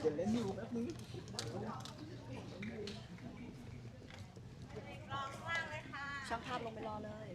เดี๋ยวเล่นอยู่แป๊บนึงช่างภาพลงไปรอเลย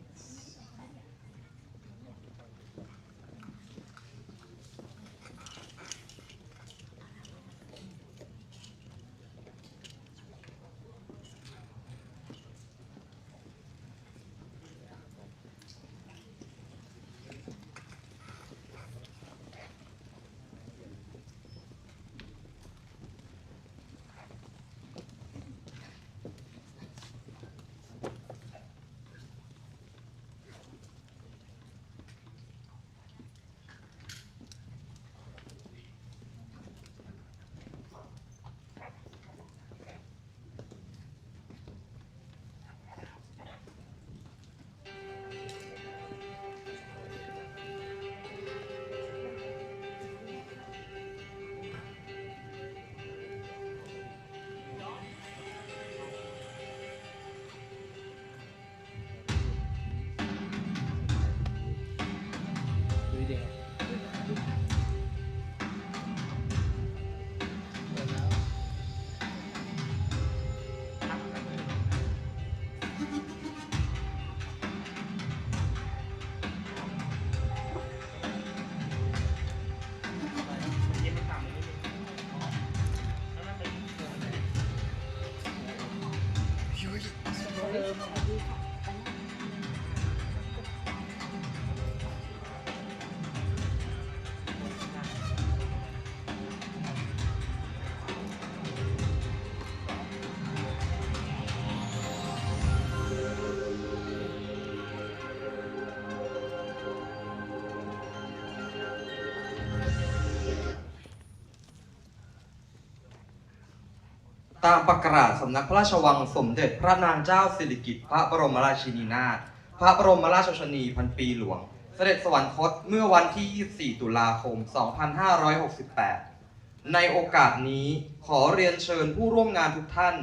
Ayaw magdito. ตามประกาศสำนักพระราชวังสมเด็จพระนางเจ้าสิริกิติ์พระบรมราชินีนาถพระบรมราชชนีพันปีหลวง เสด็จสวรรคตเมื่อวันที่ 24 ตุลาคม 2568 ในโอกาสนี้ขอเรียนเชิญผู้ร่วมงานทุกท่าน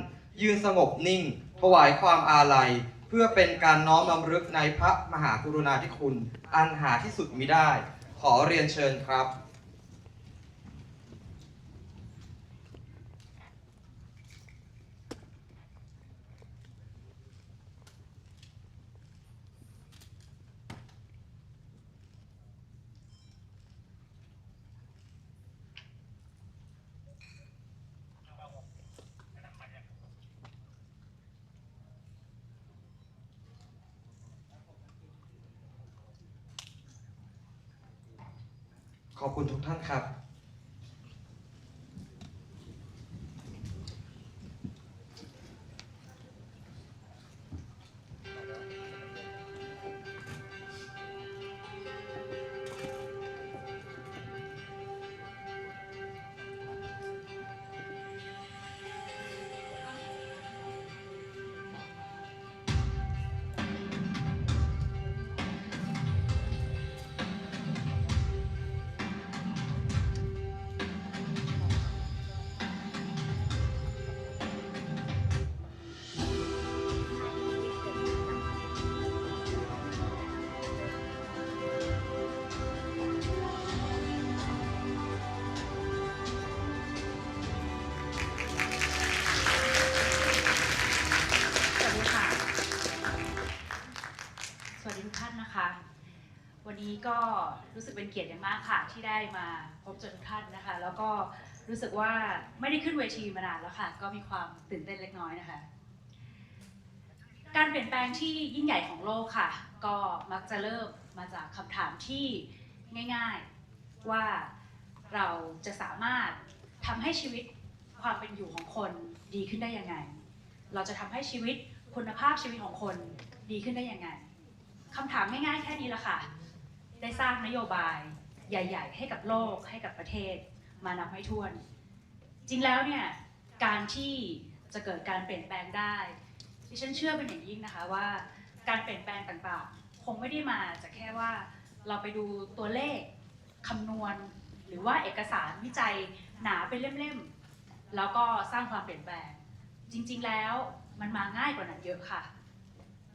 ยืนสงบนิ่ง ถวายความอาลัย เพื่อเป็นการน้อมรำลึกในพระมหากรุณาธิคุณ อันหาที่สุดมิได้ ขอเรียนเชิญครับ เป็นเกียรติอย่างมากค่ะที่ได้มาพบเจอทุกท่านนะคะ แล้วก็รู้สึกว่าไม่ได้ขึ้นเวทีมานานแล้วค่ะ ก็มีความตื่นเต้นเล็กน้อยนะคะ การเปลี่ยนแปลงที่ยิ่งใหญ่ของโลกค่ะ ก็มักจะเริ่มมาจากคำถามที่ง่ายๆว่าเราจะสามารถทำให้ชีวิตความเป็นอยู่ของคนดีขึ้นได้ยังไง เราจะทำให้ชีวิตคุณภาพชีวิตของคนดีขึ้นได้ยังไงคำถามง่ายๆแค่นี้ละค่ะ ได้สร้างนโยบายใหญ่ ๆ ให้กับโลกให้กับประเทศ มานับไม่ถ้วน จริงแล้วเนี่ยการที่จะเกิดการเปลี่ยนแปลงได้ดิฉันเชื่อเป็นอย่างยิ่งนะคะว่า การเปลี่ยนแปลงต่างๆ คงไม่ได้มาจากแค่ว่าเราไปดูตัวเลขคำนวณ หรือว่าเอกสารวิจัยหนาเป็นเล่มๆแล้วก็สร้างความเปลี่ยนแปลง จริง ๆ แล้วมันมาง่ายกว่านั้นเยอะค่ะ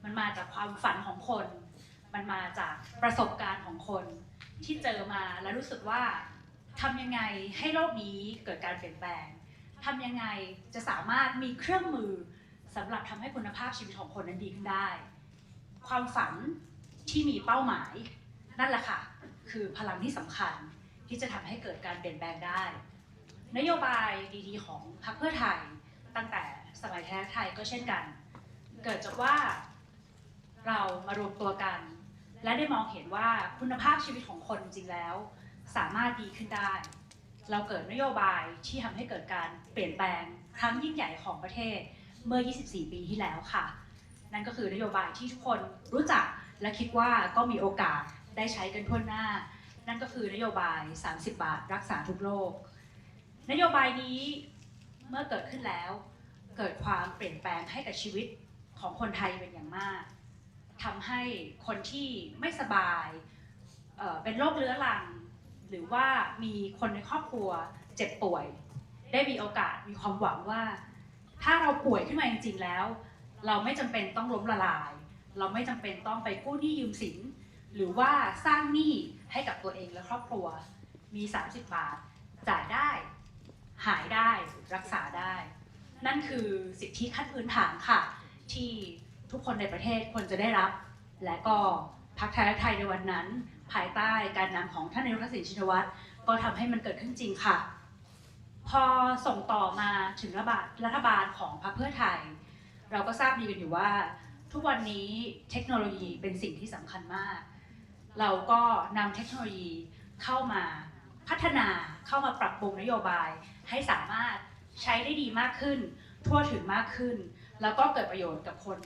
มันมาจากความฝันของคน มันมาจากประสบการณ์ คนที่เจอมาแล้วรู้สึกว่าทำยังไงให้โลกนี้เกิดการเปลี่ยนแปลงทำยังไงจะสามารถมีเครื่องมือสำหรับทำให้คุณภาพชีวิตของคนนั้นดีขึ้นได้ ความฝันที่มีเป้าหมาย นั่นแหละค่ะ คือพลังที่สำคัญที่จะทำให้เกิดการเปลี่ยนแปลงได้ นโยบายดีๆ ของพรรคเพื่อไทยตั้งแต่สมัยไทยกไทยก็เช่นกัน เกิดจากว่าเรามารวมตัวกัน และได้มองเห็นว่าคุณภาพชีวิตของคนจริงๆแล้ว สามารถดีขึ้นได้ เราเกิดนโยบายที่ทำให้เกิดการเปลี่ยนแปลงครั้งยิ่งใหญ่ของประเทศเมื่อ 24 ปีที่แล้วค่ะ นั่นก็คือนโยบายที่ทุกคนรู้จักและคิดว่าก็มีโอกาสได้ใช้กันทั่วหน้า นั่นก็คือนโยบาย 30 บาท รักษาทุกโรคนโยบายนี้เมื่อเกิดขึ้นแล้ว เกิดความเปลี่ยนแปลงให้กับชีวิตของคนไทยเป็นอย่างมาก ทำให้คนที่ไม่สบายเป็นโรคเรื้อรัง หรือว่ามีคนในครอบครัวเจ็บป่วย ได้มีโอกาสมีความหวังว่า ถ้าเราป่วยขึ้นมาจริงๆแล้ว เราไม่จำเป็นต้องล้มละลาย เราไม่จำเป็นต้องไปกู้หนี้ยืมสิน หรือว่าสร้างหนี้ให้กับตัวเองและครอบครัวมี 30 บาทจ่ายได้ หายได้รักษาได้ นั่นคือสิทธิขั้นพื้นฐานค่ะ ที่ ทุกคนในประเทศควรจะได้รับ และก็พรรคไทยรักไทยในวันนั้น ภายใต้การนำของท่านนายกทักษิณชินวัตรก็ทำให้มันเกิดขึ้นจริงค่ะ พอส่งต่อมาถึงรัฐบาลรัฐบาลของพรรคเพื่อไทย เราก็ทราบดีกันอยู่ว่า ทุกวันนี้เทคโนโลยีเป็นสิ่งที่สำคัญมาก เราก็นำเทคโนโลยีเข้ามาพัฒนาเข้ามาปรับปรุงนโยบายให้สามารถใช้ได้ดีมากขึ้น ทั่วถึงมากขึ้น แล้วก็เกิดประโยชน์กับคน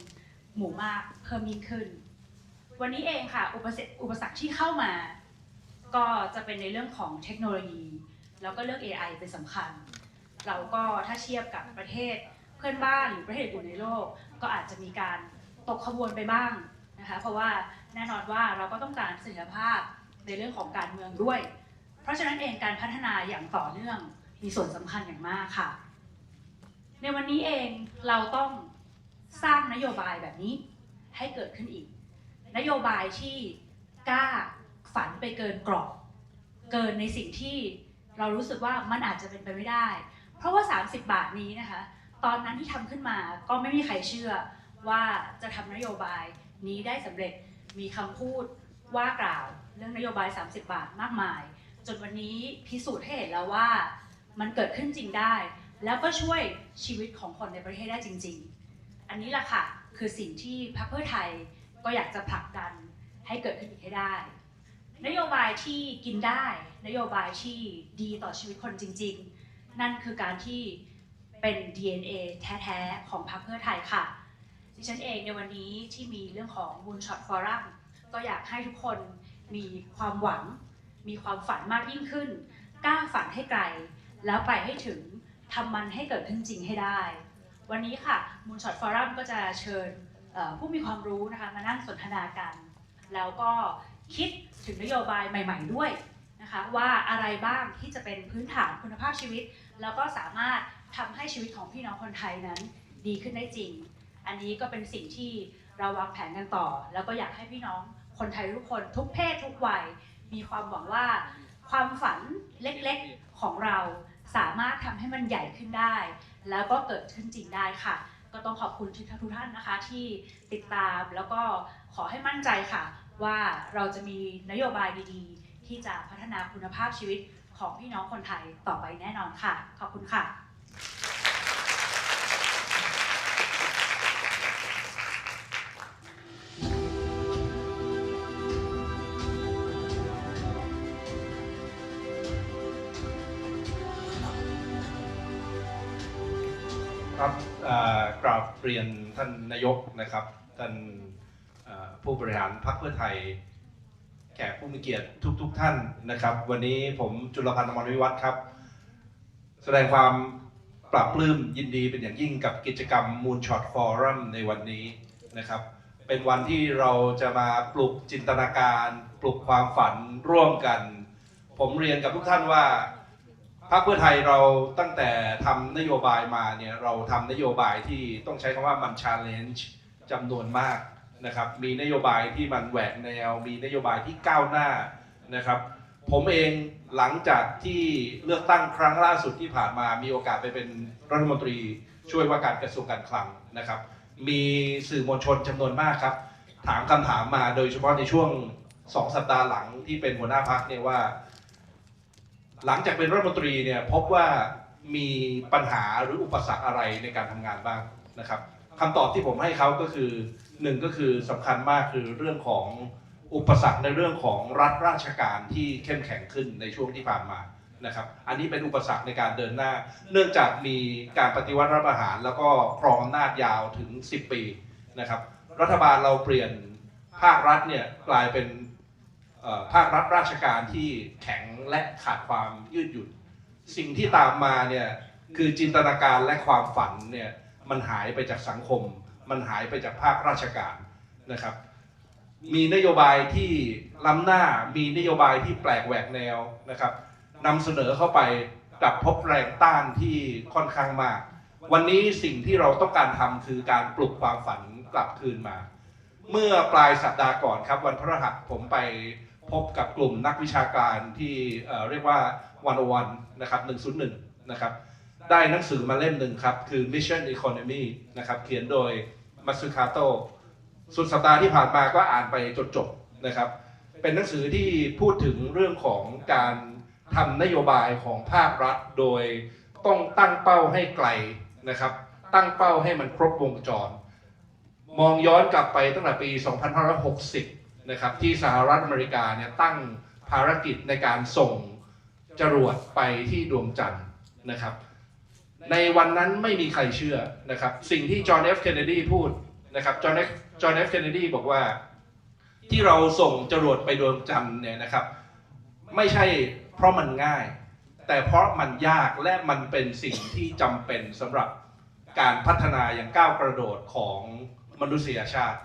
หมู่มากเพิ่มยิ่งขึ้น วันนี้เองค่ะอุปสรรคอุปสรรคที่เข้ามา ก็จะเป็นในเรื่องของเทคโนโลยี แล้วก็เรื่อง AI เป็นสำคัญ เราก็ถ้าเทียบกับประเทศเพื่อนบ้านหรือประเทศอื่นในโลก ก็อาจจะมีการตกขบวนไปบ้างนะคะเพราะว่าแน่นอนว่าเราก็ต้องการเสถียรภาพในเรื่องของการเมืองด้วย เพราะฉะนั้นเองการพัฒนาอย่างต่อเนื่องมีส่วนสำคัญอย่างมากค่ะ ในวันนี้เองเราต้อง สร้างนโยบายแบบนี้ให้เกิดขึ้นอีก นโยบายที่กล้าฝันไปเกินกรอบ เกินในสิ่งที่เรารู้สึกว่ามันอาจจะเป็นไปไม่ได้ เพราะว่า 30 บาทนี้นะคะ ตอนนั้นที่ทำขึ้นมาก็ไม่มีใครเชื่อว่าจะทำนโยบายนี้ได้สำเร็จมีคำพูดว่ากล่าวเรื่องนโยบาย 30 บาทมากมาย จนวันนี้พิสูจน์ให้เห็นแล้วว่ามันเกิดขึ้นจริงได้ แล้วก็ช่วยชีวิตของคนในประเทศได้จริง ๆ อันนี้แหละค่ะคือสิ่งที่พรรคเพื่อไทยก็อยากจะผลักดันให้เกิดขึ้นอีกให้ได้ นโยบายที่กินได้ นโยบายที่ดีต่อชีวิตคนจริง ๆ นั่นคือการที่เป็น DNA แท้ๆ ของพรรคเพื่อไทยค่ะ ดิฉันเองในวันนี้ที่มีเรื่องของ Moonshot Forum ก็อยากให้ทุกคนมีความหวัง มีความฝันมากยิ่งขึ้นกล้าฝันให้ไกล แล้วไปให้ถึงทำมันให้เกิดขึ้นจริงให้ได้ วันนี้ค่ะ Moonshot Forum ก็จะเชิญผู้มีความรู้นะคะมานั่งสนทนากัน แล้วก็คิดถึงนโยบายใหม่ ๆ ด้วยนะคะว่าอะไรบ้างที่จะเป็นพื้นฐานคุณภาพชีวิต แล้วก็สามารถทำให้ชีวิตของพี่น้องคนไทยนั้นดีขึ้นได้จริง อันนี้ก็เป็นสิ่งที่เราวางแผนกันต่อ แล้วก็อยากให้พี่น้องคนไทยทุกคนทุกเพศทุกวัย มีความหวังว่า ความฝันเล็กๆของเราสามารถทำให้มันใหญ่ขึ้นได้ แล้วก็เกิดขึ้นจริงได้ค่ะ ก็ต้องขอบคุณทุกทุกท่านนะคะที่ติดตามแล้วก็ขอให้มั่นใจค่ะ ว่าเราจะมีนโยบายดีๆ ที่จะพัฒนาคุณภาพชีวิตของพี่น้องคนไทยต่อไปแน่นอนค่ะ ขอบคุณค่ะ ครับกราบเรียนท่านนายกนะครับ ท่านผู้บริหารพรรคเพื่อไทย แขกผู้มีเกียรติทุกๆทท่านนะครับ วันนี้ผมจุลพันธ์อมรวิวัฒน์ครับ แสดงความปรับปลื้มยินดีเป็นอย่างยิ่งกับกิจกรรม Moonshot Forum ในวันนี้นะครับ เป็นวันที่เราจะมาปลุกจินตนาการ ปลุกความฝันร่วมกัน ผมเรียนกับทุกท่านว่า พรรคเพื่อไทยเราตั้งแต่ทำนโยบายมาเนี่ยเราทำนโยบายที่ต้องใช้คำว่ามัน challenge จำนวนมากนะครับ มีนโยบายที่มันแหวกแนว มีนโยบายที่ก้าวหน้านะครับ ผมเองหลังจากที่เลือกตั้งครั้งล่าสุดที่ผ่านมา มีโอกาสไปเป็นรัฐมนตรีช่วยว่าการกระทรวงการคลังนะครับ มีสื่อมวลชนจำนวนมากครับ ถามคำถามมาโดยเฉพาะในช่วงสองสัปดาห์หลังที่เป็นหัวหน้าพักเนี่ยว่า หลังจากเป็นรัฐมนตรีเนี่ยพบว่ามีปัญหาหรืออุปสรรคอะไรในการทำงานบ้างนะครับคำตอบที่ผมให้เขาก็คือหนึ่งก็คือสำคัญมากคือเรื่องของอุปสรรคในเรื่องของรัฐราชการที่เข้มแข็งขึ้นในช่วงที่ผ่านมานะครับ อันนี้เป็นอุปสรรคในการเดินหน้า เนื่องจากมีการปฏิวัติรัฐประหาร แล้วก็ครองอำนาจยาวถึง 10 ปีนะครับ รัฐบาลเราเปลี่ยนภาครัฐเนี่ยกลายเป็น ภาครัฐราชการที่แข็งและขาดความยืดหยุ่นสิ่งที่ตามมาเนี่ยคือจินตนาการและความฝันเนี่ยมันหายไปจากสังคม มันหายไปจากภาคราชการนะครับ มีนโยบายที่ล้ำหน้ามีนโยบายที่แปลกแหวกแนวนะครับนำเสนอเข้าไปกับพบแรงต้านที่ค่อนข้างมาก วันนี้สิ่งที่เราต้องการทำคือการปลุกความฝันกลับคืนมา เมื่อปลายสัปดาห์ก่อนครับวันพฤหัสผมไป พบกับกลุ่มนักวิชาการที่เรียกว่าวันวันนะครับ101นะครับได้หนังสือมาเล่มหนึ่งครับ คือ Mission Economy นะครับเขียนโดยมัตสึคาโตสุดสัปดาห์ที่ผ่านมาก็อ่านไปจนจบนะครับ เป็นหนังสือที่พูดถึงเรื่องของการทำนโยบายของภาครัฐ โดยต้องตั้งเป้าให้ไกลนะครับ ตั้งเป้าให้มันครบวงจร มองย้อนกลับไปตั้งแต่ปี 2560 นะครับที่สหรัฐอเมริกาเนี่ยตั้งภารกิจในการส่งจรวดไปที่ดวงจันทร์นะครับ ในวันนั้นไม่มีใครเชื่อนะครับ สิ่งที่จอห์นเอฟเคนเนดีพูดนะครับจอห์นเอฟจอห์นเอฟเคนเนดีบอกว่าที่เราส่งจรวดไปดวงจันทร์เนี่ยนะครับ ไม่ใช่เพราะมันง่าย แต่เพราะมันยากและมันเป็นสิ่งที่จำเป็นสำหรับการพัฒนาอย่างก้าวกระโดดของมนุษยชาติ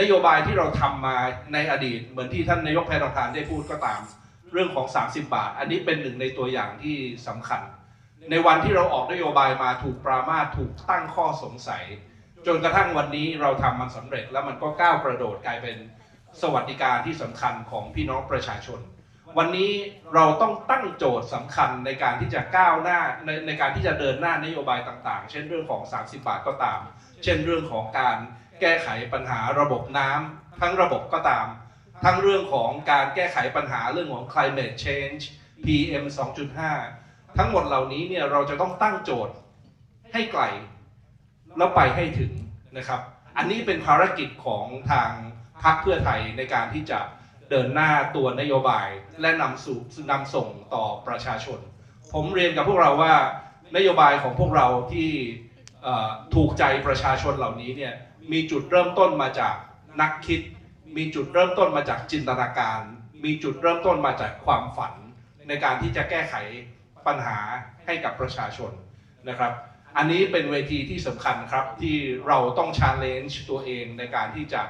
นโยบายที่เราทำมาในอดีต เหมือนที่ท่านนายกแพทองทานได้พูดก็ตามเรื่องของ 30 บาท อันนี้เป็นหนึ่งในตัวอย่างที่สำคัญ ในวันที่เราออกนโยบายมาถูกปรามาถูกตั้งข้อสงสัย จนกระทั่งวันนี้เราทำมันสำเร็จ แล้วมันก็ก้าวกระโดดกลายเป็นสวัสดิการที่สำคัญของพี่น้องประชาชน วันนี้เราต้องตั้งโจทย์สำคัญในการที่จะก้าวหน้าในในการที่จะเดินหน้านโยบายต่าง ๆ เช่นเรื่องของ 30 บาทก็ตาม เช่นเรื่องของการ แก้ไขปัญหาระบบน้ำทั้งระบบก็ตาม ทั้งเรื่องของการแก้ไขปัญหาเรื่องของ climate change PM 2.5 ทั้งหมดเหล่านี้เนี่ยเราจะต้องตั้งโจทย์ให้ไกลแล้วไปให้ถึงนะครับ อันนี้เป็นภารกิจของทางพรรคเพื่อไทยในการที่จะเดินหน้าตัวนโยบายและนำสู่นำส่งต่อประชาชน ผมเรียนกับพวกเราว่านโยบายของพวกเราที่ถูกใจประชาชนเหล่านี้เนี่ย มีจุดเริ่มต้นมาจากนักคิด มีจุดเริ่มต้นมาจากจินตนาการ มีจุดเริ่มต้นมาจากความฝัน ในการที่จะแก้ไขปัญหาให้กับประชาชนนะครับ อันนี้เป็นเวทีที่สำคัญครับที่เราต้อง challenge ตัวเองในการที่จะ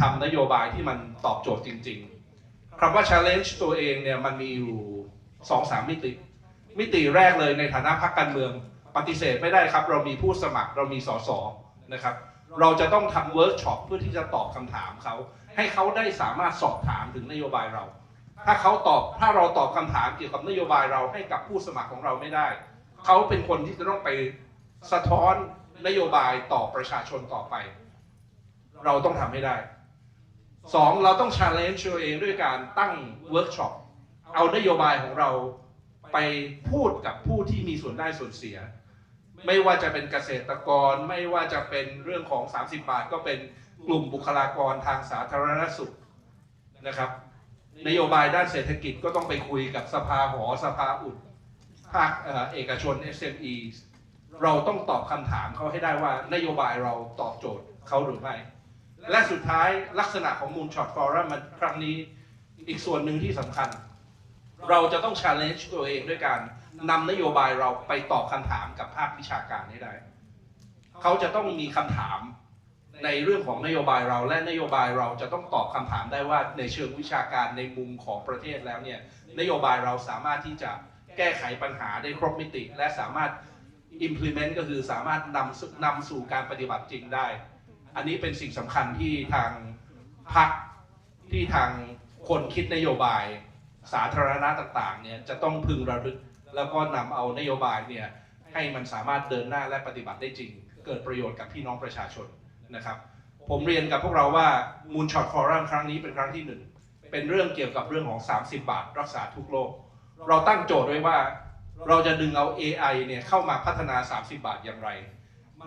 ทำนโยบายที่มันตอบโจทย์จริง ๆคำว่า challenge ตัวเองเนี่ยมันมีอยู่สองสามมิติ มิติแรกเลยในฐานะพรรคการเมือง ปฏิเสธไม่ได้ครับ เรามีผู้สมัครเรามีสสนะครับ เราจะต้องทำเวิร์กช็อปเพื่อที่จะตอบคำถามเขา ให้เขาได้สามารถสอบถามถึงนโยบายเรา ถ้าเขาตอบถ้าเราตอบคำถามเกี่ยวกับนโยบายเราให้กับผู้สมัครของเราไม่ได้ เขาเป็นคนที่จะต้องไปสะท้อนนโยบายต่อประชาชนต่อไป เราต้องทำให้ได้สองเราต้อง challenge ตัวเองด้วยการตั้งเวิร์กช็อปเอานโยบายของเราไปพูดกับผู้ที่มีส่วนได้ส่วนเสีย ไม่ว่าจะเป็นเกษตรกร ไม่ว่าจะเป็นเรื่องของ 30 บาท ก็เป็นกลุ่มบุคลากรทางสาธารณสุขนะครับ นโยบายด้านเศรษฐกิจก็ต้องไปคุยกับสภาหอสภาอุดภาคเอ่อเอกชน SME เราต้องตอบคำถามเขาให้ได้ว่านโยบายเราตอบโจทย์เขาหรือไม่ และสุดท้ายลักษณะของมูลช็อตฟอรัมมันครั้งนี้อีกส่วนหนึ่งที่สำคัญ เราจะต้อง challenge ตัวเองด้วยการ นำนโยบายเราไปตอบคำถามกับภาควิชาการให้ได้ เขาจะต้องมีคำถามในเรื่องของนโยบายเราและนโยบายเราจะต้องตอบคำถามได้ว่าในเชิงวิชาการในมุมของประเทศแล้วเนี่ยนโยบายเราสามารถที่จะแก้ไขปัญหาได้ครบมิติ และสามารถ implement ก็คือสามารถนำนำสู่การปฏิบัติจริงได้ อันนี้เป็นสิ่งสำคัญที่ทางพรรคที่ทางคนคิดนโยบายสาธารณะต่างๆเนี่ยจะต้องพึงระลึก แล้วก็นำเอานโยบายเนี่ยให้มันสามารถเดินหน้าและปฏิบัติได้จริง เกิดประโยชน์กับพี่น้องประชาชนนะครับ ผมเรียนกับพวกเราว่า Moonshot Forum ครั้งนี้เป็นครั้งที่หนึ่งเป็นเรื่องเกี่ยวกับเรื่องของ 30 บาท รักษาทุกโรคเราตั้งโจทย์ไว้ว่า เราจะดึงเอา AI เนี่ยเข้ามาพัฒนา 30 บาทอย่างไร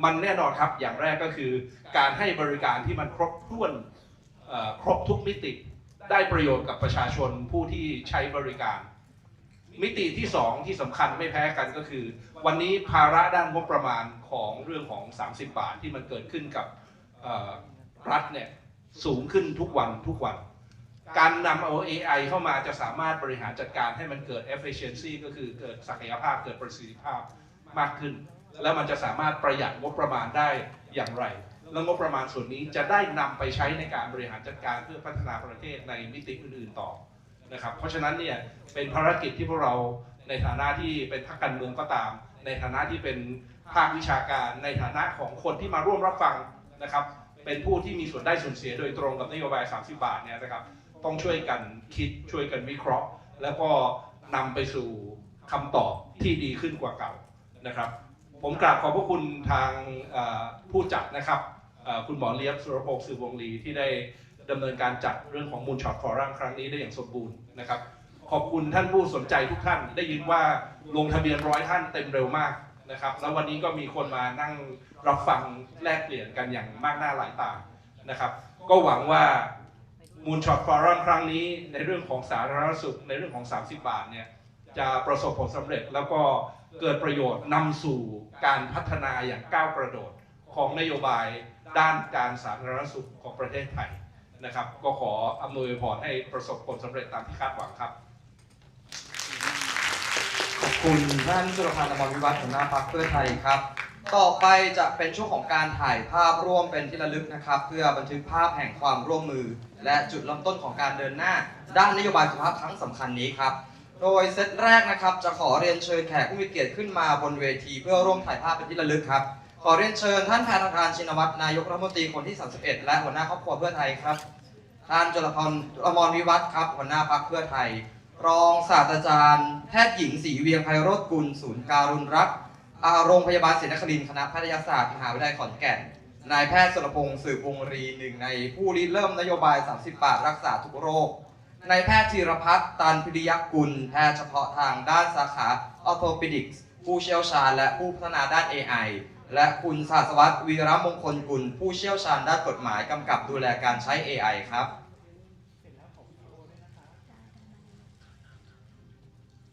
มันแน่นอนครับอย่างแรกก็คือ การให้บริการที่มันครบถ้วนครบทุกมิติ ได้ประโยชน์กับประชาชนผู้ที่ใช้บริการ มิติที่2ที่สำคัญไม่แพ้กันก็คือ วันนี้ภาระด้านงบประมาณของเรื่องของ 30 บาทที่มันเกิดขึ้นกับรัฐเนี่ยสูงขึ้นทุกวันทุกวัน การนำเอา AI เข้ามาจะสามารถบริหารจัดการให้มันเกิด efficiency ก็คือเกิดศักยภาพเกิดประสิทธิภาพมากขึ้น แล้วมันจะสามารถประหยัดงบประมาณได้อย่างไร แล้วงบประมาณส่วนนี้จะได้นำไปใช้ในการบริหารจัดการเพื่อพัฒนาประเทศในมิติอื่น ๆ ต่อ นะครับเพราะฉะนั้นเนี่ยเป็นภารกิจที่พวกเราในฐานะที่เป็นพรรคการเมืองก็ตาม ในฐานะที่เป็นภาควิชาการ ในฐานะของคนที่มาร่วมรับฟังนะครับเป็นผู้ที่มีส่วนได้ส่วนเสียโดยตรงกับนโยบาย 30 บาทเนี่ยนะครับต้องช่วยกันคิดช่วยกันวิเคราะห์ แล้วก็นำไปสู่คำตอบที่ดีขึ้นกว่าเก่านะครับ ผมกราบขอบพระคุณทางผู้จัดนะครับคุณหมอเลียบสุรพงศ์สือวงลีที่ได้ดำเนินการจัดเรื่องของมูลช็อตฟอรัมครั้งนี้ได้อย่างสมบูรณ์ นะครับ ขอบคุณท่านผู้สนใจทุกท่าน ได้ยินว่าลงทะเบียนร้อยท่านเต็มเร็วมากนะครับ แล้ววันนี้ก็มีคนมานั่งรับฟังแลกเปลี่ยนกันอย่างมากหน้าหลายตานะครับ ก็หวังว่ามูลช็อตฟอรัมครั้งนี้ในเรื่องของสาธารณสุขในเรื่องของ 30 บาทเนี่ยจะประสบผลสำเร็จแล้วก็เกิดประโยชน์นำสู่การพัฒนาอย่างก้าวกระโดดของนโยบายด้านการสาธารณสุขของประเทศไทย นะครับ ก็ขออำนวยพรให้ประสบผลสำเร็จตามที่คาดหวังครับ ขอบคุณท่านจุลพันธ์อมรวิวัฒน์หัวหน้าพรรคเพื่อไทยครับ ต่อไปจะเป็นช่วงของการถ่ายภาพร่วมเป็นที่ระลึกนะครับ เพื่อบันทึกภาพแห่งความร่วมมือ และจุดเริ่มต้นของการเดินหน้า ด้านนโยบายสุขภาพครั้งสำคัญนี้ครับ โดยเซตแรกนะครับจะขอเรียนเชิญแขกผู้มีเกียรติขึ้นมาบนเวที เพื่อร่วมถ่ายภาพเป็นที่ระลึกครับ ขอเรียนเชิญท่านแพทองทานชินวัตรนายกรัฐมนตรีคนที่ 31 และหัวหน้าครอบครัวเพื่อไทยครับ ท่านจุลพันธ์อมรวิวัฒน์ครับ หัวหน้าพรรคเพื่อไทย รองศาสตราจารย์แพทย์หญิงศรีเวียงไพโรจน์กุล ศูนย์การุณรักอาโรงพยาบาลศรีนครินทร์คณะแพทยศาสตร์มหาวิทยาลัยขอนแก่น นายแพทย์สุรพงศ์สืบวงรีหนึ่งในผู้ริเริ่มนโยบาย 30 บาทรักษาทุกโรคนายแพทย์ธีรพัฒน์ตันพิริยกุล แพทย์เฉพาะทางด้านสาขาออโทปิดิกส์ผู้เชี่ยวชาญและผู้พัฒนาด้าน AI และคุณศาสวัตรวีรมงคลกุล ผู้เชี่ยวชาญด้านกฎหมายกำกับดูแลการใช้ AI ครับ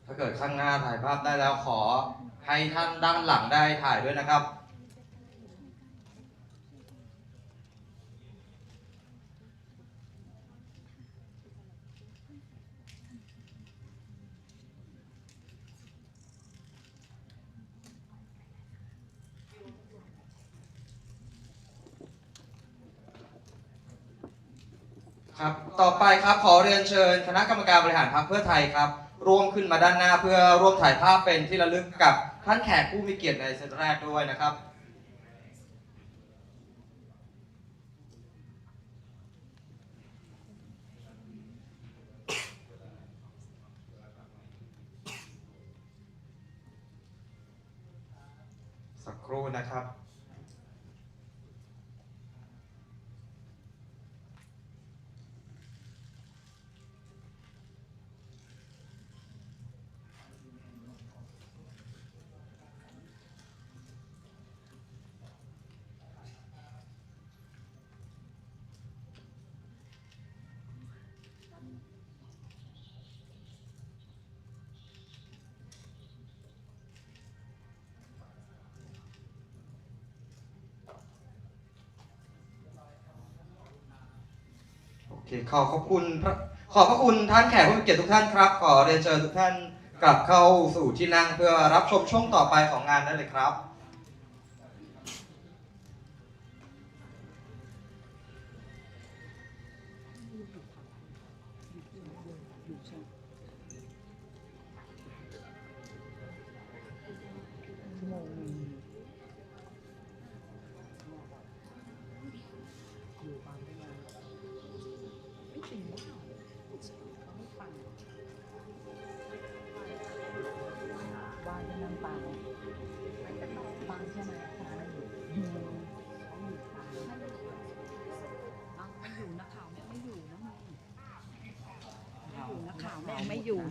ถ้าเกิดข้างหน้าถ่ายภาพได้แล้วขอให้ท่านด้านหลังได้ถ่ายด้วยนะครับ ครับต่อไปครับขอเรียนเชิญ คณะกรรมการบริหารพรรคเพื่อไทยครับ ร่วมขึ้นมาด้านหน้าเพื่อร่วมถ่ายภาพเป็นที่ระลึกกับท่านแขกผู้มีเกียรติในเซตแรกด้วยนะครับ คขอขอบคุณพระขอบพระคุณท่านแขกผู้มีเกียรติทุกท่านครับ ขอเรียนเชิญทุกท่านกลับเข้าสู่ที่นั่งเพื่อรับชมช่วงต่อไปของงานได้เลยครับ ยัง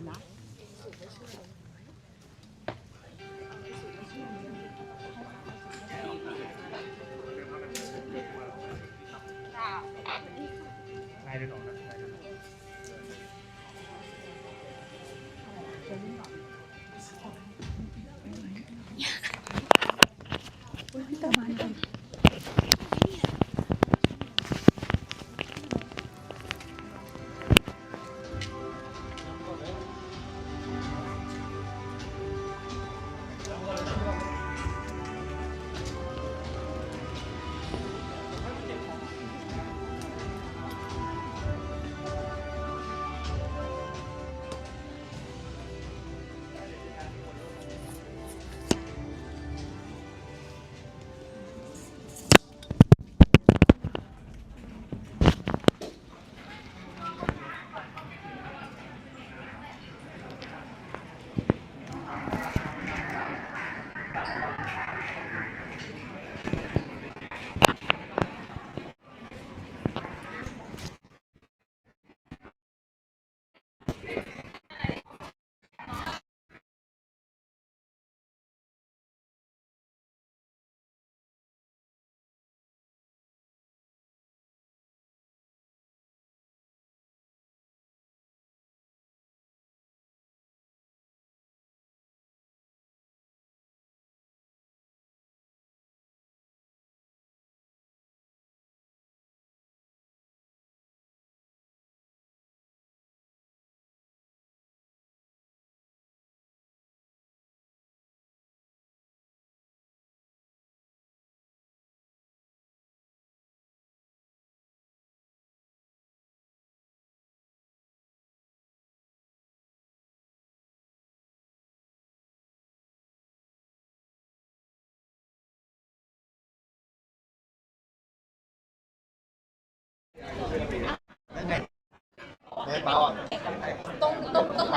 ตรงตรงตรงไหน